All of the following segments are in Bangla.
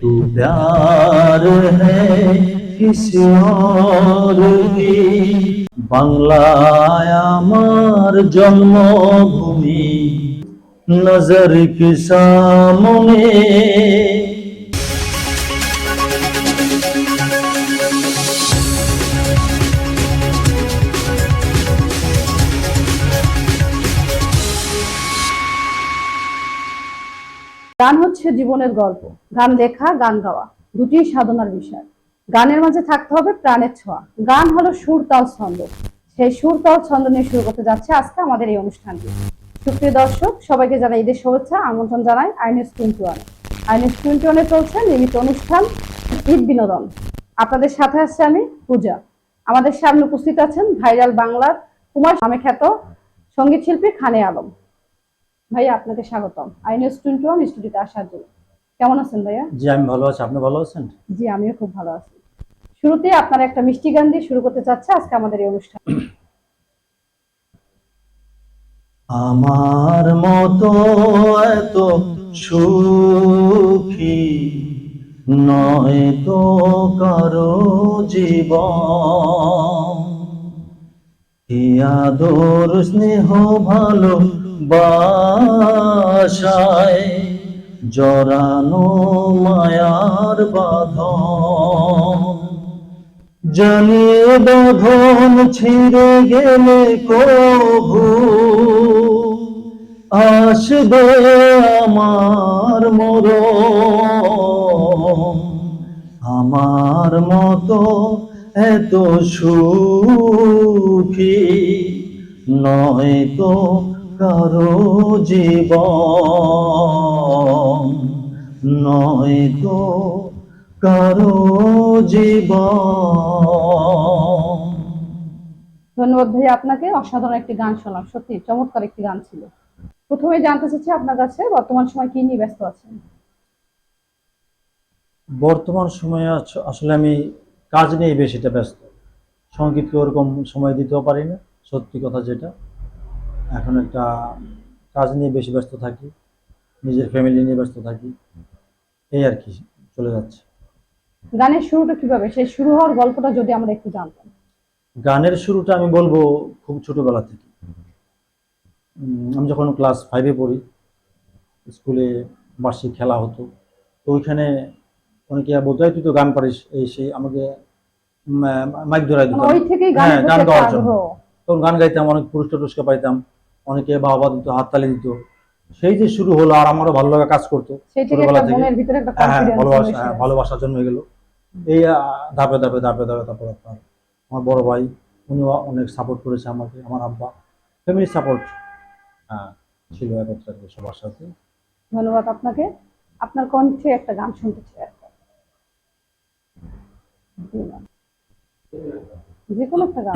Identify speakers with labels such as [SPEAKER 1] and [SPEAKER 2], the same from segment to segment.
[SPEAKER 1] तू प्यार है किसी और की বাংলায় আমার জন্মভূমি নজর কি সামনে
[SPEAKER 2] গান হচ্ছে জীবনের গল্প। গান লেখা, গান গাওয়া দুটি সাধনার বিষয়। গানের মাঝে থাকতে হবে প্রাণের ছোঁয়া। গান হলো সুর, তাল, ছন্দ। সেই সুর, তাল, ছন্দ নিয়ে শুরু করতে যাচ্ছে আজকে আমাদের এই অনুষ্ঠানটি। সুপ্রিয় দর্শক, সবাইকে জানাই ঈদের শুভেচ্ছা, আমন্ত্রণ জানাই আইনেস টোয়েন্টি ওয়ান। আইনেস টোয়েন্টি ওয়ানে চলছে নিয়মিত অনুষ্ঠান, ঈদ বিনোদন। আপনাদের সাথে আসছে আমি পূজা। আমাদের সামনে উপস্থিত আছেন ভাইরাল বাংলার কুমার নামে খ্যাত সংগীত শিল্পী খানে আলম। ভাইয়া আপনাকে স্বাগতম। আইনেস টোয়েন্টি ওয়ান স্টুডিওতে আসার জন্য। কেমন আছেন ভাইয়া?
[SPEAKER 1] জি আমি ভালো আছি। আপনি ভালো আছেন?
[SPEAKER 2] জি আমিও খুব ভালো আছি। শুরুতে আপনার একটা মিষ্টি গান দিয়ে শুরু করতে চাচ্ছে আজকে আমাদের এই অনুষ্ঠান।
[SPEAKER 1] আমার মতো এত সুখী নয় তো কারও জীবন। কি আদর স্নেহ ভালো বাসায় জরানো মায়ার বাঁধন। জানিয়ে বাঁধন ছিঁড়ে গেলে কভু আসবে আমার মর আমার মতো এত সুখী নয় তো কারও জীবন। নয় তো কারও জীবন।
[SPEAKER 2] ধন্যবাদ ভাইয়া আপনাকে অসাধারণ একটি গান শোনাম সত্যি চমৎকার একটি গান ছিল। প্রথমে জানতে চাচ্ছি আপনার কাছে বর্তমান সময় কি নিয়ে ব্যস্ত আছেন?
[SPEAKER 3] বর্তমান সময়ে আসলে আমি কাজ নিয়ে বেশিটা ব্যস্ত। সঙ্গীতকে ওরকম সময় দিতেও পারি না সত্যি কথা যেটা। এখন একটা কাজ নিয়ে বেশি ব্যস্ত থাকি নিজের ফ্যামিলি নিয়ে ব্যস্ত থাকি এই আর কি চলে যাচ্ছে।
[SPEAKER 2] গানের শুরুটা কীভাবে? সেই শুরু হওয়ার গল্পটা যদি আমরা একটু জানতাম।
[SPEAKER 3] গানের শুরুটা আমি বলব খুব ছোটবেলা থেকে। আমি যখন ক্লাস ফাইভে পড়ি স্কুলে বার্ষিক খেলা হতো তো ওইখানে অনেকে বলতো তুই তো গান পারিস। এই সেই আমাকে মাইক ধরাই দিত।
[SPEAKER 2] মানে
[SPEAKER 3] হ্যাঁ, গান গাওয়ার জন্য। তখন গান গাইতাম অনেক পুরস্কার টুরস্কার পাইতাম। অনেকে বাবা দিত হাততালি দিত। সেই যে শুরু হলো আর আমারও ভালো লাগা কাজ করতো ছোটবেলা থেকে। হ্যাঁ হ্যাঁ ভালোবাসা হ্যাঁ, ভালোবাসা জন্মে গেল। এই ধাপে ধাপে ধাপে ধাপে তারপর আপনার আমার বড় ভাই উনিও অনেক সাপোর্ট করেছে আমাকে আমার আব্বা। ফ্যামিলি সাপোর্ট হ্যাঁ ছিল একত্রে সবার সাথে।
[SPEAKER 2] ধন্যবাদ আপনাকে। আপনার কণ্ঠে একটা গান শুনতে চাই। যে কোনো একটা গান।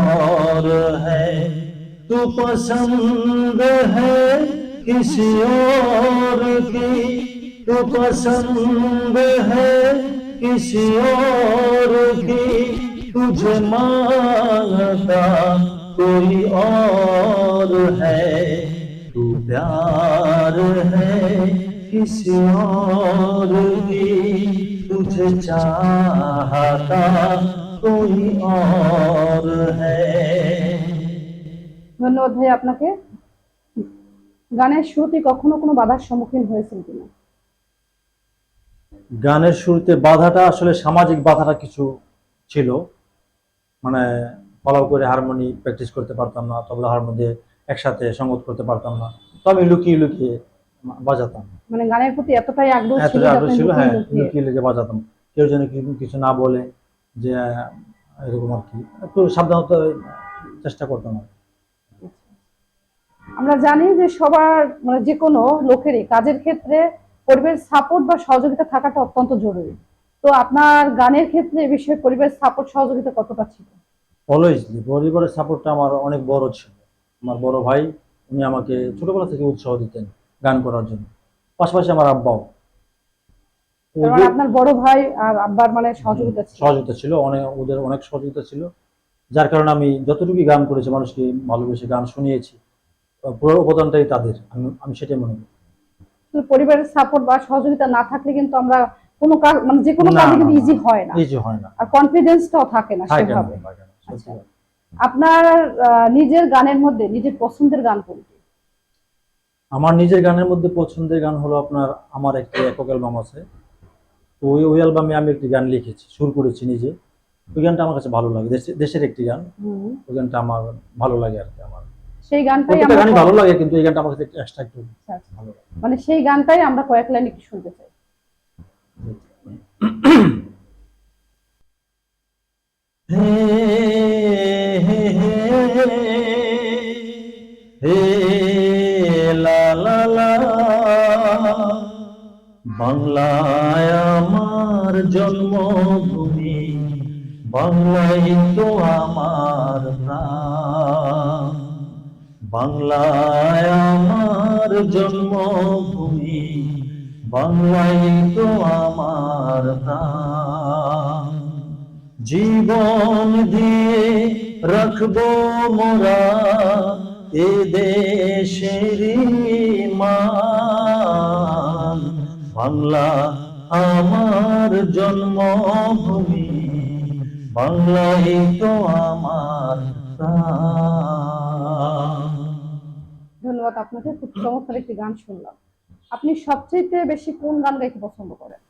[SPEAKER 1] پسند ہے کسی اور کی؟ تو پسند ہے کسی اور کی؟ تجھے مانگتا کوئی اور ہے؟ تو پیار ہے کسی اور کی؟ تجھے چاہتا کوئی اور ہے؟
[SPEAKER 2] ধন্যবাদ ভাই আপনাকে। গানের শুরুতে কখনো কোনো বাধার সম্মুখীন হয়েছেন কিনা?
[SPEAKER 3] গানের শুরুতে বাধাটা আসলে সামাজিক বাধাটা কিছু ছিল। মানে ফলো করে হারমোনি প্র্যাকটিস করতে পারতাম না তবলা হারমোনি একসাথে সঙ্গত করতে পারতাম না। তো আমি লুকিয়ে লুকিয়ে বাজাতাম।
[SPEAKER 2] মানে গানের প্রতি এতটাই আগ্রহ ছিল
[SPEAKER 3] এতটা
[SPEAKER 2] যে
[SPEAKER 3] আগ্রহ ছিল
[SPEAKER 2] লুকিয়ে
[SPEAKER 3] হ্যাঁ
[SPEAKER 2] লুকিয়ে-
[SPEAKER 3] লুকিয়ে বাজাতাম। কেউ যেন কিছু- না বলে যে এরকম আর কি। একটু সাবধানতা চেষ্টা করতাম আর।
[SPEAKER 2] আমরা জানি যে সবার মানে যে কোনো লোকেরই কাজের ক্ষেত্রে পরিবেশ সাপোর্ট বা সহযোগিতা থাকাটা অত্যন্ত জরুরি। তো আপনার গানের ক্ষেত্রে এ বিষয়ে পরিবারের সাপোর্ট সহযোগিতা কতটা ছিল?
[SPEAKER 1] অলওয়েজলি পরিবারের সাপোর্টটা আমার অনেক বড় ছিল। আমার বড় ভাই উনি আমাকে ছোটবেলা থেকে উৎসাহ দিতেন গান করার জন্য। পাশাপাশি আমার আব্বাও।
[SPEAKER 2] মানে আপনার বড় ভাই আর আব্বার মানে সহযোগিতা ছিল?
[SPEAKER 1] সহযোগিতা ছিল অনেক ওদের অনেক সহযোগিতা ছিল। যার কারণে আমি যতটুকু গান করেছি মানুষকে ভালোবেসে গান শুনিয়েছি। পুরো অবদানটাই তাদের। আমি আমি সেটাই মনে করি।
[SPEAKER 2] পরিবারের সাপোর্ট বা সহযোগিতা না থাকলে কিন্তু আমরা কোনো কাজ মানে যে কোনো কাজে কিন্তু ইজি হয় না।
[SPEAKER 1] যে হয় না।
[SPEAKER 2] আর কনফিডেন্সটাও থাকে না সেভাবে। আচ্ছা। আপনার নিজের গানের মধ্যে নিজের পছন্দের গান কোনটি?
[SPEAKER 1] আমার নিজের গানের মধ্যে পছন্দের গান হলো আপনার আমার একটি একক অ্যালবাম আছে। তো ওই ওই অ্যালবামে আমি একটি গান লিখেছি সুর করেছি নিজে। ওই গানটা আমার কাছে ভালো লাগে। দেশে- দেশের একটি গান। ওই গানটা আমার ভালো লাগে আর কি আমার।
[SPEAKER 2] সেই গানটাই আমরা
[SPEAKER 1] গানই ভালো লাগে কিন্তু এই গানটা আমার কাছে এক্সট্রা একটু
[SPEAKER 2] আচ্ছা, আচ্ছা।
[SPEAKER 1] ভালো লাগে।
[SPEAKER 2] মানে সেই গানটাই আমরা কয়েক লাইন একটু শুনতে চাই।
[SPEAKER 1] হে হে হে হে লা লা লা। বাংলায় আমার জন্মভূমি বাংলাই তো আমার প্রাণ। বাংলায় আমার জন্মভূমি, বাংলায় তো আমার প্রাণ। জীবন দিয়ে রাখব মোরা এ দেশেরই মান। বাংলা আমার জন্মভূমি বাংলাই তো আমার প্রাণ।
[SPEAKER 2] ধন্যবাদ আপনাকে খুব চমৎকার একটি গান শুনলাম। আপনি সবচেয়ে বেশি কোন গান গাইতে পছন্দ করেন?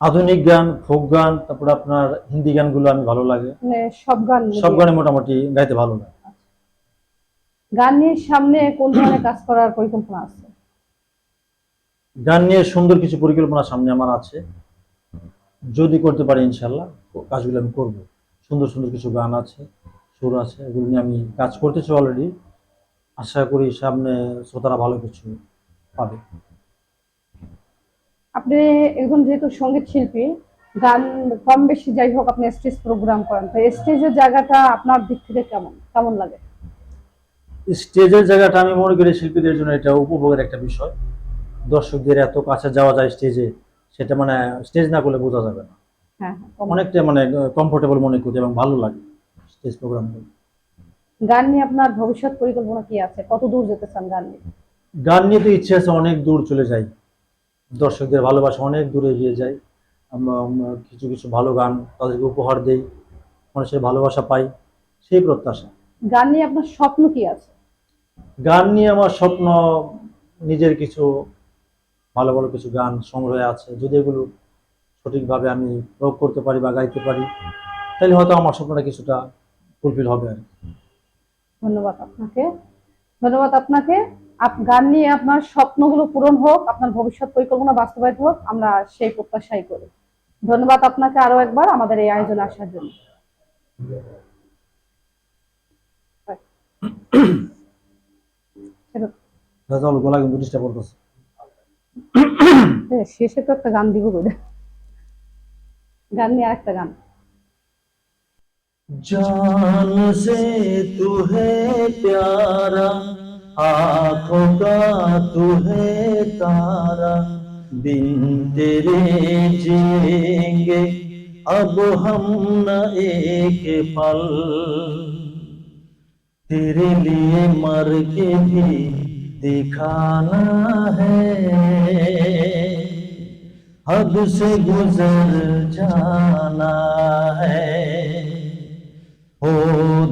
[SPEAKER 1] আধুনিক গান ফোক গান তারপরে আপনার হিন্দি গানগুলো আমি ভালো লাগে।
[SPEAKER 2] মানে সব গান
[SPEAKER 1] সব গানে মোটামুটি গাইতে ভালো লাগে।
[SPEAKER 2] গান নিয়ে সামনে কোন ধরনের কাজ করার পরিকল্পনা আছে?
[SPEAKER 1] গান নিয়ে সুন্দর কিছু পরিকল্পনা সামনে আমার আছে। যদি করতে পারি ইনশাল্লাহ কাজগুলো আমি করব। সুন্দর সুন্দর কিছু গান আছে। সুর আছে এগুলো নিয়ে আমি কাজ করতেছি অলরেডি আশা করি সামনে শ্রোতারা ভালো কিছু পাবে।
[SPEAKER 2] আপনি একজন যেহেতু সংগীত শিল্পী গান কম বেশি যাই হোক আপনি স্টেজ প্রোগ্রাম করেন তো স্টেজের জায়গাটা আপনার দিক থেকে কেমন? কেমন লাগে?
[SPEAKER 1] স্টেজের জায়গাটা আমি মনে করি শিল্পীদের জন্য এটা উপভোগের একটা বিষয়। দর্শকদের এত কাছে যাওয়া যায় স্টেজে সেটা মানে স্টেজ না করলে বোঝা যাবে না।
[SPEAKER 2] হ্যাঁ হ্যাঁ।
[SPEAKER 1] অনেকটা মানে কমফোর্টেবল মনে করি এবং ভালো লাগে। স্টেজ প্রোগ্রাম
[SPEAKER 2] গান নিয়ে আপনার ভবিষ্যৎ পরিকল্পনা কি আছে? কত দূর যেতে চান গান নিয়ে?
[SPEAKER 1] গান নিয়ে তো ইচ্ছে আছে অনেক দূর চলে যাই। দর্শকদের ভালোবাসা অনেক দূরে এগিয়ে আমরা কিছু কিছু ভালো গান তাদেরকে উপহার দেই। মানুষের ভালোবাসা পাই সেই প্রত্যাশা।
[SPEAKER 2] গান নিয়ে আপনার স্বপ্ন কি আছে?
[SPEAKER 1] গান নিয়ে আমার স্বপ্ন নিজের কিছু ভালো ভালো কিছু গান সংগ্রহে আছে। যদি এগুলো সঠিকভাবে আমি প্রয়োগ করতে পারি বা গাইতে পারি তাহলে হয়তো আমার স্বপ্নটা কিছুটা ফুলফিল হবে আর
[SPEAKER 2] ধন্যবাদ আপনাকে। ধন্যবাদ আপনাকে। আপ- গান নিয়ে আপনার স্বপ্নগুলো পূরণ হোক আপনার ভবিষ্যৎ পরিকল্পনা বাস্তবায়িত হোক আমরা সেই প্রত্যাশাই করি। ধন্যবাদ আপনাকে আরও একবার আমাদের এই আয়োজনে আসার জন্য।
[SPEAKER 1] গলা কিন্তু ডিস্টার্ব করতেছে।
[SPEAKER 2] শেষে তো একটা গান দিব গান নিয়ে আর একটা গান।
[SPEAKER 1] جان سے تو ہے پیارا، آنکھوں کا تو ہے تارا۔ بن تیرے جئیں گے، اب ہم نہ ایک پل۔ تیرے لیے مر کے بھی دکھانا ہے۔ حد سے گزر جانا ہے۔ हो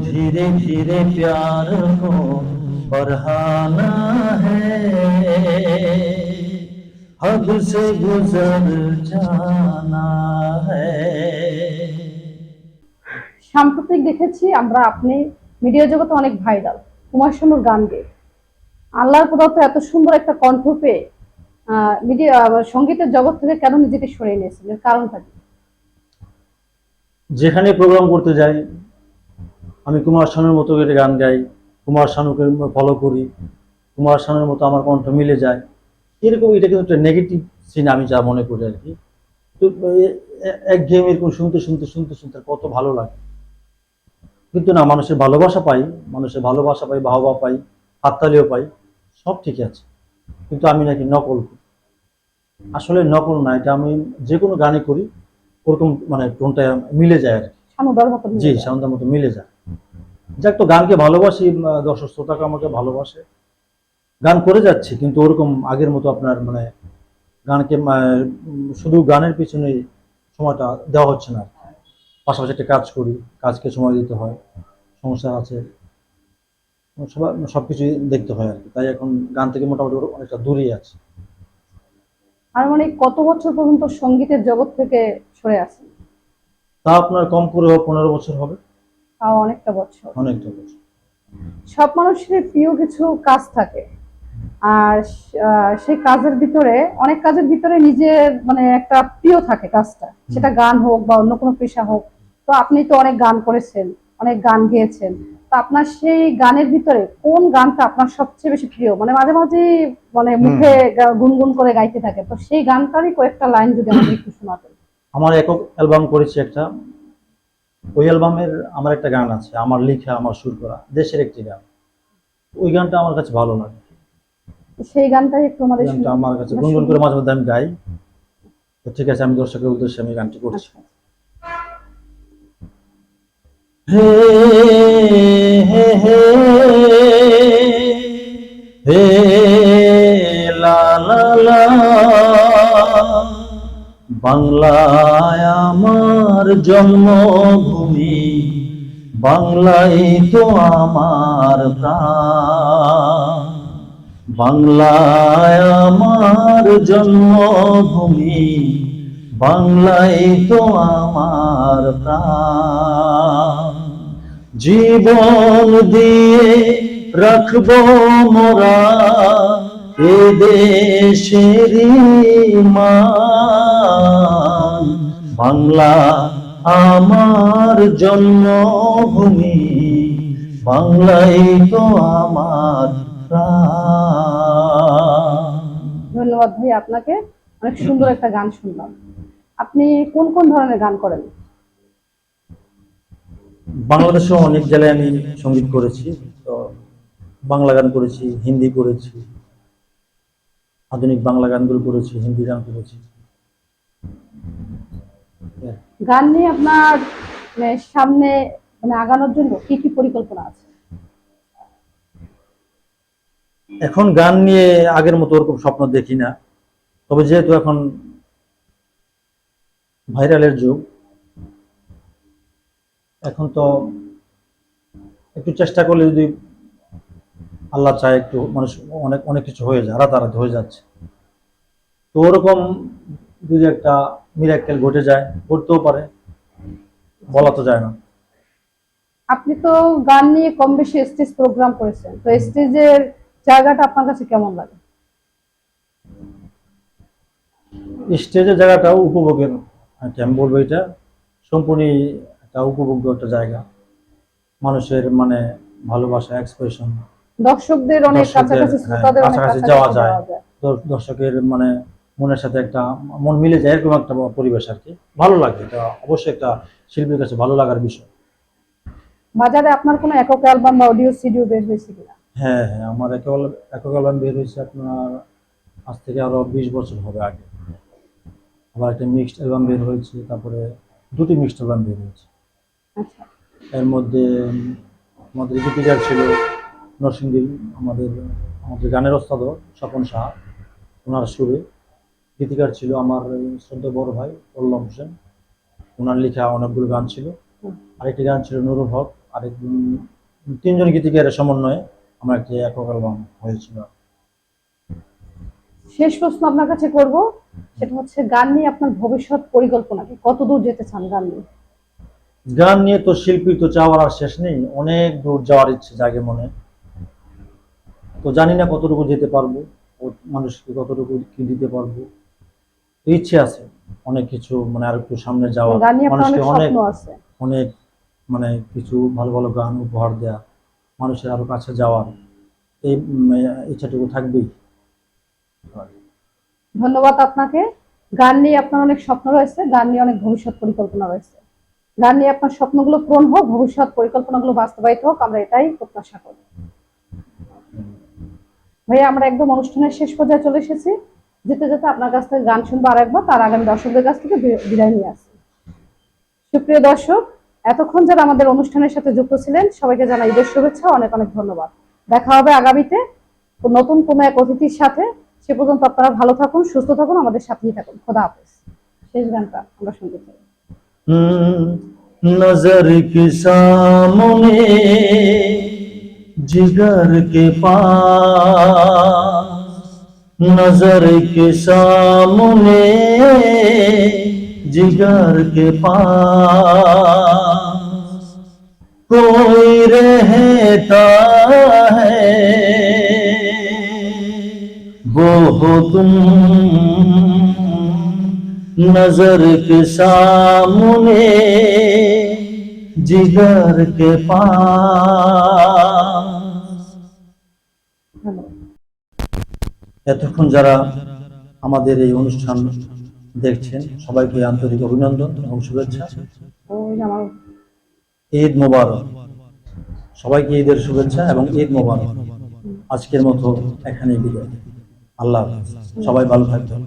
[SPEAKER 1] धीरे धीरे प्यार को बढ़ाना है हद से गुजर जाना है
[SPEAKER 2] সাম্প্রতিক দেখেছি আমরা আপনি মিডিয়া জগতে অনেক ভাইরাল কুমার শানুর গান গেয়ে আল্লাহর প্রদত্ত এত সুন্দর একটা কণ্ঠ পেয়ে মিডিয়া সঙ্গীতের জগৎ থেকে কেন নিজেকে সরিয়ে নিয়েছিলেন কারণটা কি
[SPEAKER 1] যেখানে প্রোগ্রাম করতে যাই আমি কুমার শানুর মতো করে গান গাই কুমার শানুকে ফলো করি কুমার শানুর মতো আমার কণ্ঠ মিলে যায়। এরকম এটা কিন্তু একটা নেগেটিভ সিন আমি যা মনে করি আর কি। তো এক গেম এরকম শুনতে শুনতে শুনতে শুনতে কত ভালো লাগে। কিন্তু না মানুষের ভালোবাসা পাই মানুষের ভালোবাসা পাই বাহবা পাই হাততালিও পাই সব ঠিকই আছে। কিন্তু আমি নাকি নকল করি। আসলে নকল না এটা আমি যে কোনো গানে করি ওরকম মানে টোনটা মিলে যায় আর কি।
[SPEAKER 2] সানুদার
[SPEAKER 1] জি। সাউন্ডের মতো মিলে যায়। যাক তো গানকে ভালোবাসি দর্শক শ্রোতাকে আমাকে ভালোবাসে। গান করে যাচ্ছি কিন্তু ওরকম আগের মতো আপনার মানে গানকে শুধু গানের পিছনে সময়টা দেওয়া হচ্ছে না। পাশাপাশি একটা কাজ করি কাজকে সময় দিতে হয় সমস্যা আছে। সবার সব কিছুই দেখতে হয় আর কি। তাই এখন গান থেকে মোটামুটি অনেকটা দূরেই আছে।
[SPEAKER 2] আর মানে কত বছর পর্যন্ত সঙ্গীতের জগৎ থেকে সরে আছে
[SPEAKER 1] তা আপনার কম করে পনেরো বছর হবে।
[SPEAKER 2] তাও অনেকটা বছর।
[SPEAKER 1] অনেকটা বছর।
[SPEAKER 2] সব মানুষের প্রিয় কিছু কাজ থাকে। আর সেই কাজের ভিতরে অনেক কাজের ভিতরে নিজের মানে একটা প্রিয় থাকে কাজটা। সেটা গান হোক বা অন্য কোনো পেশা হোক। তো আপনি তো অনেক গান করেছেন অনেক গান গেয়েছেন। তো আপনার সেই গানের ভিতরে কোন গানটা আপনার সবচেয়ে বেশি প্রিয়? মানে মাঝে মাঝে মানে মুখে গুনগুন করে গাইতে থাকে। তো সেই গানটারই কয়েকটা লাইন যদি আমাকে একটু শোনাতেন।
[SPEAKER 1] আমার একক অ্যালবাম করেছি একটা। ওই অ্যালবামের আমার একটা গান আছে আমার লেখা আমার সুর করা দেশের একটি গান। ওই গানটা আমার কাছে ভালো লাগে।
[SPEAKER 2] সেই গানটাই একটু আমাদের
[SPEAKER 1] গানটা আমার কাছে গুনগুন করে মাঝে মধ্যে আমি গাই। তো ঠিক আছে আমি দর্শকের উদ্দেশ্যে আমি গানটি করছি।
[SPEAKER 2] আচ্ছা।
[SPEAKER 1] হে হে হে হে লা লা লা বাংলায় আমার জন্মভূমি। বাংলাই তো আমার বাংলায় আমার জন্মভূমি বাংলাই তো আমার জীবন দিয়ে রাখব মোরা, এ দেশেরই মান বাংলা আমার জন্মভূমি বাংলাই তো আমার
[SPEAKER 2] ধন্যবাদ ভাই আপনাকে অনেক সুন্দর একটা গান শুনলাম। আপনি কোন কোন ধরনের গান করেন?
[SPEAKER 1] বাংলাদেশে অনেক জেলায় আমি সংগীত করেছি তো বাংলা গান করেছি হিন্দি করেছি আধুনিক বাংলা গানগুলো করেছি হিন্দি গান করেছি।
[SPEAKER 2] গান নিয়ে আপনার মানে সামনে মানে আগানোর জন্য কি কি পরিকল্পনা আছে?
[SPEAKER 1] এখন গান নিয়ে আগের মতো ওরকম স্বপ্ন দেখি না। তবে যেহেতু এখন ভাইরালের যুগ, এখন তো একটু চেষ্টা করলে যদি আল্লাহ চায় একটু মানুষ অনেক অনেক কিছু হয়ে যায় রাতারাতি হয়ে যাচ্ছে। তো ওরকম যদি একটা মিরাক্কেল ঘটে যায় ঘটতেও পারে। বলা তো যায় না।
[SPEAKER 2] আপনি তো গান নিয়ে কম বেশি স্টেজ প্রোগ্রাম করেছেন। তো স্টেজের জায়গাটা আপনার কাছে কেমন লাগে?
[SPEAKER 1] স্টেজের জায়গাটাও উপভোগের কি আমি বলব এটা? সম্পূর্ণই একটা উপভোগ্য একটা জায়গা। মানুষের মানে ভালোবাসা এক্সপ্রেশন
[SPEAKER 2] দর্শকদের অনেক কাছাকাছি
[SPEAKER 1] হ্যাঁ,
[SPEAKER 2] শ্রোতাদের অনেক
[SPEAKER 1] কাছাকাছি। যাওয়া যায়। দর্শকের মানে মনের সাথে একটা মন মিলে যায় এরকম একটা পরিবেশ আর কি। ভালো লাগে এটা অবশ্যই একটা শিল্পীর কাছে ভালো লাগার বিষয়।
[SPEAKER 2] বাজারে আপনার কোনো একক অ্যালবাম বা অডিও সিডিও বের হয়েছে কিনা?
[SPEAKER 1] হ্যাঁ হ্যাঁ আমার একক একক অ্যালবাম বের হয়েছে আপনার আজ থেকে আরও বিশ বছর হবে আগে। আবার একটা মিক্সড অ্যালবাম বের হয়েছে তারপরে দুটি মিক্সড অ্যালবাম বের হয়েছে।
[SPEAKER 2] আচ্ছা।
[SPEAKER 1] এর মধ্যে আমাদের গীতিকার ছিল নরসিংদী আমাদের আমাদের গানের ওস্তাদও স্বপন সাহা ওনার সুরে। গীতিকার ছিল আমার শ্রদ্ধা বড় ভাই পল্লম হোসেন ওনার লেখা অনেকগুলো গান ছিল। আরেকটি গান ছিল নুরুল হক। আরেক তিনজন গীতিকারের সমন্বয়ে আমার একটি একক অ্যালবাম হয়েছিল।
[SPEAKER 2] শেষ প্রশ্ন আপনার কাছে করব। সেটা হচ্ছে গান নিয়ে আপনার ভবিষ্যৎ পরিকল্পনা কি? কত দূর যেতে চান গান নিয়ে?
[SPEAKER 1] গান নিয়ে তো শিল্পী তো চাওয়ার আর শেষ নেই। অনেক দূর যাওয়ার ইচ্ছে জাগে মনে। তো জানি না কতটুকু যেতে পারব ও মানুষকে কতটুকু কি দিতে পারব। ইচ্ছে আছে অনেক কিছু মানে আর একটু সামনে যাওয়া। মানুষকে
[SPEAKER 2] অনেক
[SPEAKER 1] অনেক মানে কিছু ভালো ভালো গান উপহার দেওয়া মানুষের আরও কাছে যাওয়ার।
[SPEAKER 4] এই ইচ্ছাটুকু থাকবেই।
[SPEAKER 2] ধন্যবাদ আপনাকে। গান নিয়ে আপনার অনেক স্বপ্ন রয়েছে গান নিয়ে অনেক ভবিষ্যৎ পরিকল্পনা রয়েছে। গান নিয়ে আপনার স্বপ্নগুলো পূরণ হোক ভবিষ্যৎ পরিকল্পনাগুলো বাস্তবায়িত হোক আমরা এটাই প্রত্যাশা করি। ভাইয়া আমরা একদম অনুষ্ঠানের শেষ পর্যায়ে চলে এসেছি। যেতে যেতে আপনার কাছ থেকে গান শুনব আর একবার তার আগে আমি দর্শকদের কাছ থেকে বিদায় নিয়ে আসি। সুপ্রিয় দর্শক, এতক্ষণ যারা আমাদের অনুষ্ঠানের সাথে যুক্ত ছিলেন, সবাইকে জানা ঈদের শুভেচ্ছা, অনেক অনেক ধন্যবাদ। দেখা হবে আগামীতে নতুন কোনো এক অতিথির সাথে। সে পর্যন্ত আপনারা ভালো থাকুন, সুস্থ থাকুন, আমাদের সাথেই থাকুন। খোদা হাফেজ। শেষ গানটা আমরা শুনতে চাই।
[SPEAKER 1] নজর কি সামনে, জিগর কে পা نظر کے سامنے، جگر کے پاس۔ کوئی رہتا ہے، وہ ہو تم نظر کے سامنے، جگر کے
[SPEAKER 2] پاس۔
[SPEAKER 4] এতক্ষণ যারা আমাদের এই অনুষ্ঠান দেখছেন, সবাইকে আন্তরিক অভিনন্দন এবং শুভেচ্ছা। ঈদ মোবারক। সবাইকে ঈদের শুভেচ্ছা এবং ঈদ মোবারক। আজকের মতো এখানে বিদায়। আল্লাহ। সবাই ভালো থাকবেন।